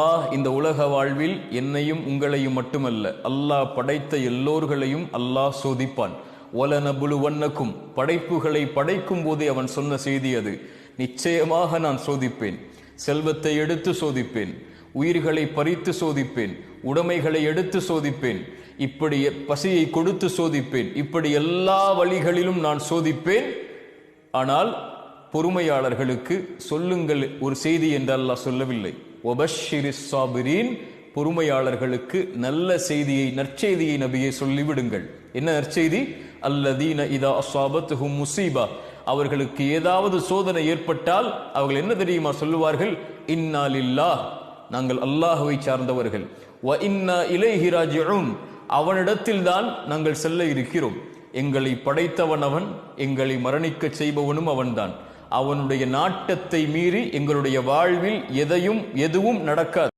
அல்லாஹ் இந்த உலக வாழ்வில் என்னையும் உங்களையும் மட்டுமல்ல அல்லாஹ் படைத்த எல்லோர்களையும் அல்லாஹ் சோதிப்பான். ஒலனபுலு வண்ணக்கும் படைப்புகளை படைக்கும் போதே அவன் சொன்ன செய்தி அது. நிச்சயமாக நான் சோதிப்பேன் செல்வத்தை எடுத்து சோதிப்பேன் உயிர்களை பறித்து சோதிப்பேன் உடைமைகளை எடுத்து சோதிப்பேன் இப்படி பசியை கொடுத்து சோதிப்பேன் இப்படி எல்லா வழிகளிலும் நான் சோதிப்பேன். ஆனால் பொறுமையாளர்களுக்கு சொல்லுங்கள் ஒரு செய்தி என்று அல்லாஹ் சொல்லவில்லை. ஒபஷிரி சாபிரின் பொறுமையாளர்களுக்கு நல்ல செய்தியை நற்செய்தியை நபியை சொல்லிவிடுங்கள். என்ன நற்செய்தி? அல்லதீன இதா அசாபத்துஹும் முசீபா. அவர்களுக்கு ஏதாவது சோதனை ஏற்பட்டால் அவர்கள் என்ன தெரியுமா சொல்லுவார்கள்? இன்னாலில்லா நாங்கள் அல்லாஹுவை சார்ந்தவர்கள். வ இன்னா இலைஹிராஜும் அவனிடத்தில் தான் நாங்கள் செல்ல இருக்கிறோம். எங்களை படைத்தவன் அவன் எங்களை மரணிக்கச் செய்பவனும் அவன்தான். அவனுடைய நாட்டத்தை மீறி எங்களுடைய வாழ்வில் எதையும் எதுவும் நடக்காது.